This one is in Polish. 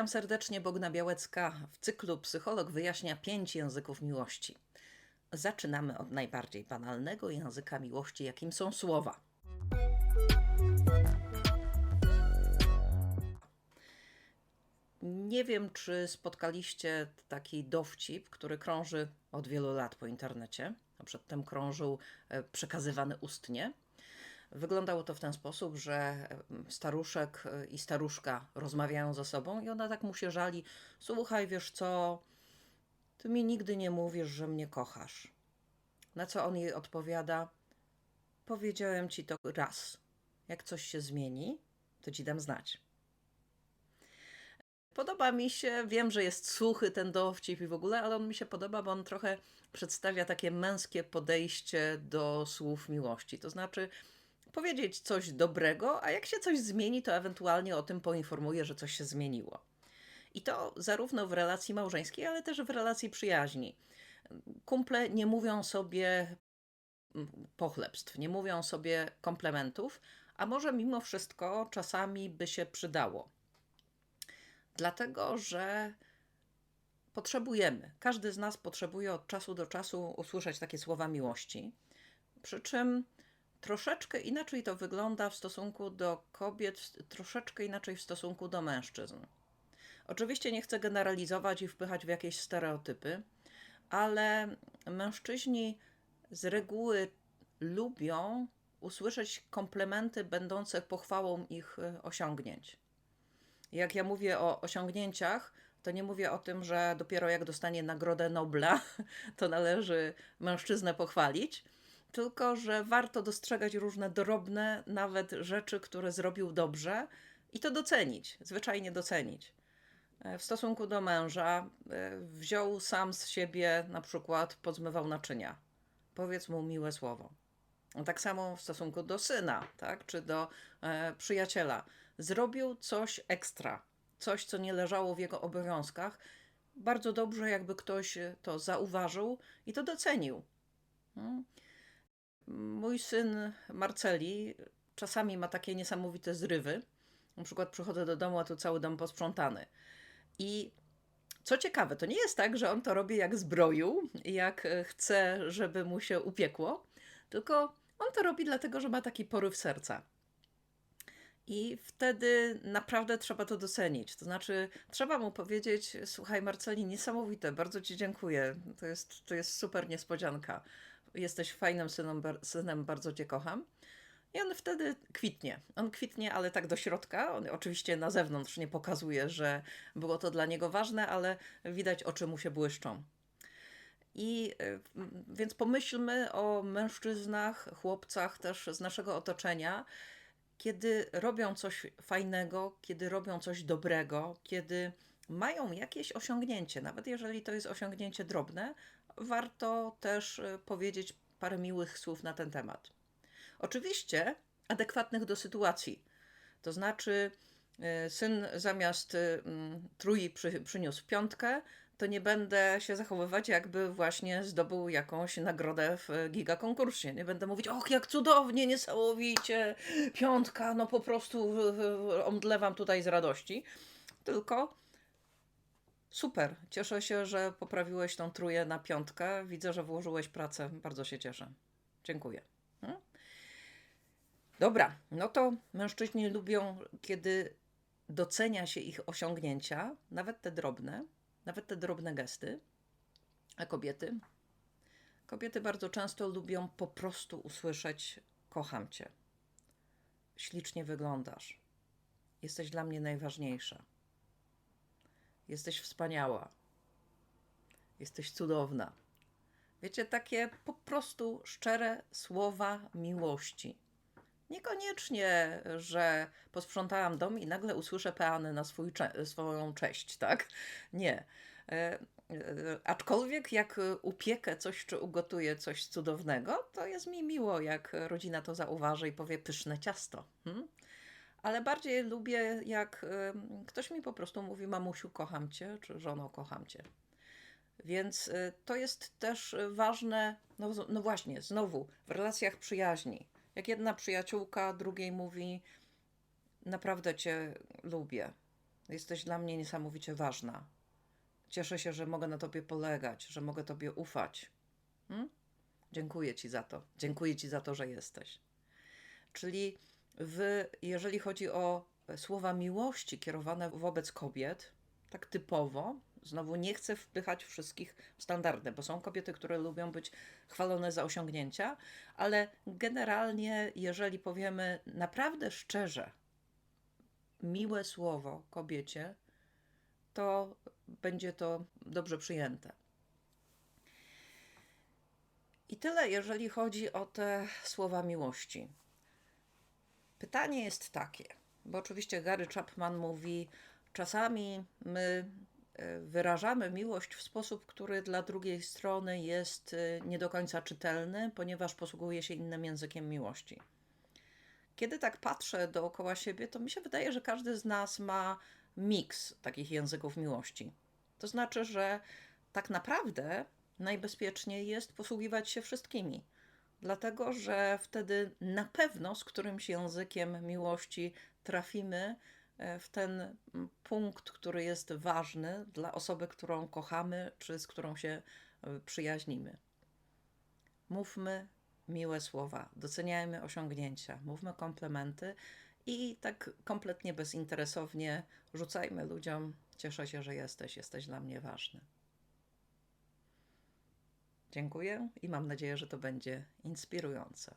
Witam serdecznie, Bogna Białecka. W cyklu Psycholog wyjaśnia pięć języków miłości. Zaczynamy od najbardziej banalnego języka miłości, jakim są słowa. Nie wiem, czy spotkaliście taki dowcip, który krąży od wielu lat po internecie, a przedtem krążył e, przekazywany ustnie. Wyglądało to w ten sposób, że staruszek e, i staruszka rozmawiają ze sobą i ona tak mu się żali. Słuchaj, wiesz co, ty mi nigdy nie mówisz, że mnie kochasz. Na co on jej odpowiada, powiedziałem ci to raz. Jak coś się zmieni, to ci dam znać. Podoba mi się, wiem, że jest suchy ten dowcip i w ogóle, ale on mi się podoba, bo on trochę przedstawia takie męskie podejście do słów miłości. To znaczy powiedzieć coś dobrego, a jak się coś zmieni, to ewentualnie o tym poinformuje, że coś się zmieniło. I to zarówno w relacji małżeńskiej, ale też w relacji przyjaźni. Kumple nie mówią sobie pochlebstw, nie mówią sobie komplementów, a może mimo wszystko czasami by się przydało. Dlatego, że potrzebujemy, każdy z nas potrzebuje od czasu do czasu usłyszeć takie słowa miłości. Przy czym troszeczkę inaczej to wygląda w stosunku do kobiet, troszeczkę inaczej w stosunku do mężczyzn. Oczywiście nie chcę generalizować i wpychać w jakieś stereotypy, ale mężczyźni z reguły lubią usłyszeć komplementy będące pochwałą ich e, osiągnięć. Jak ja mówię o osiągnięciach, to nie mówię o tym, że dopiero jak dostanie Nagrodę Nobla, to należy mężczyznę pochwalić, tylko że warto dostrzegać różne drobne, nawet rzeczy, które zrobił dobrze i to docenić, zwyczajnie docenić. E, W stosunku do męża e, wziął sam z siebie, na przykład pozmywał naczynia. Powiedz mu miłe słowo. Tak samo w stosunku do syna, tak? czy do e, przyjaciela. Zrobił coś ekstra, coś, co nie leżało w jego obowiązkach. Bardzo dobrze, jakby ktoś to zauważył i to docenił. Mm. Mój syn Marceli czasami ma takie niesamowite zrywy. Na przykład przychodzę do domu, a tu cały dom posprzątany. I co ciekawe, to nie jest tak, że on to robi jak zbroju, jak e, chce, żeby mu się upiekło, tylko on to robi dlatego, że ma taki poryw serca. I wtedy naprawdę trzeba to docenić. To znaczy, trzeba mu powiedzieć: Słuchaj, Marceli, niesamowite, bardzo ci dziękuję. To jest, to jest super niespodzianka. Jesteś fajnym synem, synem, bardzo cię kocham. I on wtedy kwitnie. On kwitnie, ale tak do środka. On oczywiście na zewnątrz nie pokazuje, że było to dla niego ważne, ale widać oczy mu się błyszczą. I y, więc pomyślmy o mężczyznach, chłopcach też z naszego otoczenia, kiedy robią coś fajnego, kiedy robią coś dobrego, kiedy mają jakieś osiągnięcie, nawet jeżeli to jest osiągnięcie drobne, warto też y, powiedzieć parę miłych słów na ten temat. Oczywiście adekwatnych do sytuacji. To znaczy, y, syn zamiast y, mm, trój przy, przyniósł piątkę, to nie będę się zachowywać, jakby właśnie zdobył jakąś nagrodę w gigakonkursie. Nie będę mówić, och, jak cudownie, niesamowicie, piątka, no po prostu omdlewam tutaj z radości. Tylko super, cieszę się, że poprawiłeś tą trójkę na piątkę. Widzę, że włożyłeś pracę, bardzo się cieszę. Dziękuję. Hmm? Dobra, no to mężczyźni lubią, kiedy docenia się ich osiągnięcia, nawet te drobne, nawet te drobne gesty, a kobiety? Kobiety bardzo często lubią po prostu usłyszeć: Kocham cię, ślicznie wyglądasz, jesteś dla mnie najważniejsza, jesteś wspaniała, jesteś cudowna. Wiecie, takie po prostu szczere słowa miłości. Niekoniecznie, że posprzątałam dom i nagle usłyszę peany na swój swoją cześć, tak? Nie. E, e, Aczkolwiek jak upiekę coś czy ugotuję coś cudownego, to jest mi miło, jak rodzina to zauważy i powie pyszne ciasto. Hmm? Ale bardziej lubię, jak ktoś mi po prostu mówi mamusiu kocham cię, czy żono kocham cię. Więc y, to jest też y, ważne, no, no właśnie, znowu w relacjach przyjaźni. Jak jedna przyjaciółka drugiej mówi: Naprawdę cię lubię, Jesteś dla mnie niesamowicie ważna. Cieszę się, że mogę na tobie polegać, że mogę tobie ufać. Hmm? Dziękuję ci za to. Dziękuję ci za to, że jesteś. Czyli w, jeżeli chodzi o słowa miłości kierowane wobec kobiet, tak typowo, znowu nie chcę wpychać wszystkich w standardy, bo są kobiety, które lubią być chwalone za osiągnięcia, ale generalnie, jeżeli powiemy naprawdę szczerze, miłe słowo kobiecie, to będzie to dobrze przyjęte. I tyle, jeżeli chodzi o te słowa miłości. Pytanie jest takie, bo oczywiście Gary Chapman mówi, czasami my e, wyrażamy miłość w sposób, który dla drugiej strony jest e, nie do końca czytelny, ponieważ posługuje się innym językiem miłości. Kiedy tak patrzę dookoła siebie, to mi się wydaje, że każdy z nas ma miks takich języków miłości. To znaczy, że tak naprawdę najbezpieczniej jest posługiwać się wszystkimi, dlatego że wtedy na pewno z którymś językiem miłości trafimy e, w ten punkt, który jest ważny dla osoby, którą kochamy, czy z którą się e, przyjaźnimy. Mówmy miłe słowa, doceniajmy osiągnięcia, mówmy komplementy i tak kompletnie bezinteresownie rzucajmy ludziom: Cieszę się, że jesteś, jesteś dla mnie ważny. Dziękuję i mam nadzieję, że to będzie inspirujące.